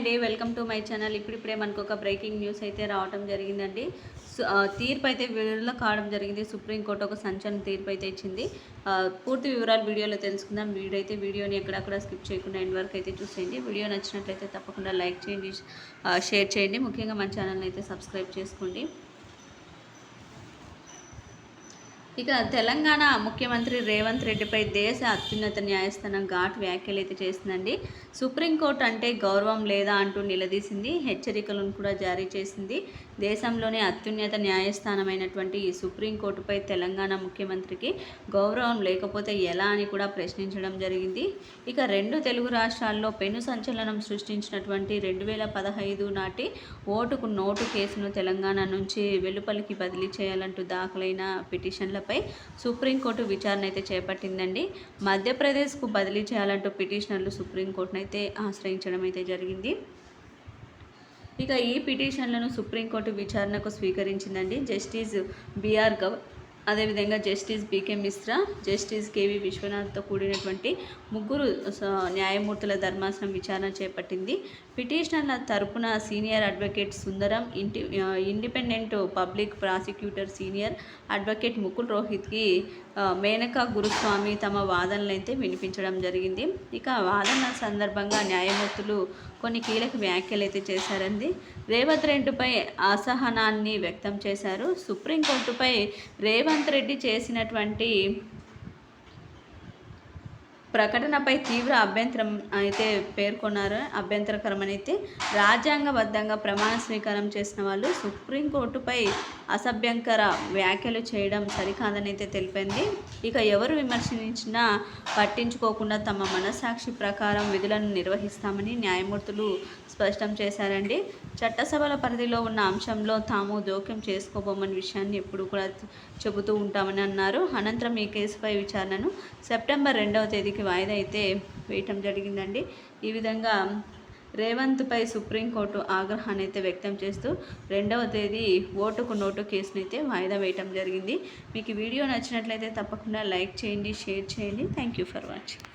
అండి. Welcome to my channel. ఇప్పుడిప్పుడే మనకు ఒక బ్రేకింగ్ న్యూస్ అయితే రావడం జరిగిందండి. తీర్పు అయితే వీడియోలో కావడం జరిగింది. సుప్రీంకోర్టు ఒక సంచలన తీర్పు అయితే ఇచ్చింది పూర్తి వివరాలు వీడియోలో తెలుసుకుందాం. వీడియో అయితే వీడియోని ఎక్కడక్కడ స్కిప్ చేయకుండా ఎండ్ వరకు అయితే చూసేయండి. వీడియో నచ్చినట్లయితే తప్పకుండా లైక్ చేయండి షేర్ చేయండి. ముఖ్యంగా మన ఛానల్ని అయితే సబ్స్క్రైబ్ చేసుకోండి. ఇక తెలంగాణ ముఖ్యమంత్రి రేవంత్ రెడ్డిపై దేశ అత్యున్నత న్యాయస్థానం ఘాట్ వ్యాఖ్యలు అయితే చేసిందండి. సుప్రీంకోర్టు అంటే గౌరవం లేదా అంటూ నిలదీసింది. హెచ్చరికలను కూడా జారీ చేసింది. దేశంలోనే అత్యున్నత న్యాయస్థానమైనటువంటి ఈ సుప్రీంకోర్టుపై తెలంగాణ ముఖ్యమంత్రికి గౌరవం లేకపోతే ఎలా అని కూడా ప్రశ్నించడం జరిగింది. ఇక రెండు తెలుగు రాష్ట్రాల్లో పెను సంచలనం సృష్టించినటువంటి రెండు వేల పదహైదు నాటి ఓటుకు నోటు కేసును తెలంగాణ నుంచి వెలుపలికి బదిలీ చేయాలంటూ దాఖలైన పిటిషన్ల ఫిర్యాదుపై సుప్రీంకోర్టు విచారణ అయితే చేపట్టిందండి. మధ్యప్రదేశ్కు బదిలీ చేయాలంటూ పిటిషనర్లు సుప్రీంకోర్టును అయితే ఆశ్రయించడం అయితే జరిగింది. ఇక ఈ పిటిషన్లను సుప్రీంకోర్టు విచారణకు స్వీకరించిందండి. జస్టిస్ బిఆర్ గవ్ అదేవిధంగా justice BK Mishra justice KV విశ్వనాథ్తో కూడినటువంటి ముగ్గురు స- న్యాయమూర్తుల ధర్మాసనం విచారణ చేపట్టింది. పిటిషనర్ల తరపున సీనియర్ అడ్వకేట్ సుందరం ఇంటి independent public prosecutor senior advocate Mukul రోహిత్కి Menaka Guruswamy తమ వాదనలు అయితే వినిపించడం జరిగింది. ఇక వాదన సందర్భంగా న్యాయమూర్తులు కొన్ని కీలక వ్యాఖ్యలు అయితే చేశారండి. రేవంత్ రెడ్డిపై అసహనాన్ని వ్యక్తం చేశారు. సుప్రీంకోర్టుపై రేవంత్ రెడ్డి చేసినటువంటి ప్రకటనపై తీవ్ర అభ్యంతరం అయితే పేర్కొన్నారు. అభ్యంతరకరమని అయితే రాజ్యాంగబద్ధంగా ప్రమాణ స్వీకారం చేసిన వాళ్ళు సుప్రీంకోర్టుపై అసభ్యంకర వ్యాఖ్యలు చేయడం సరికాదని అయితే తెలిపింది. ఇక ఎవరు విమర్శించినా పట్టించుకోకుండా తమ మనసాక్షి ప్రకారం విధులను నిర్వహిస్తామని న్యాయమూర్తులు స్పష్టం చేశారండి. చట్టసభల పరిధిలో ఉన్న అంశంలో తాము జోక్యం చేసుకోబోమని విషయాన్ని ఎప్పుడు కూడా చెబుతూ ఉంటామని అన్నారు. అనంతరం ఈ కేసుపై విచారణను సెప్టెంబర్ రెండవ తేదీకి వాయిదా అయితే వేయటం జరిగిందండి. ఈ విధంగా రేవంత్పై సుప్రీంకోర్టు ఆగ్రహాన్ని అయితే వ్యక్తం చేస్తూ రెండవ తేదీ ఓటుకు నోటు కేసును అయితే వాయిదా వేయటం జరిగింది. మీకు వీడియో నచ్చినట్లయితే తప్పకుండా లైక్ చేయండి షేర్ చేయండి. Thank you for watching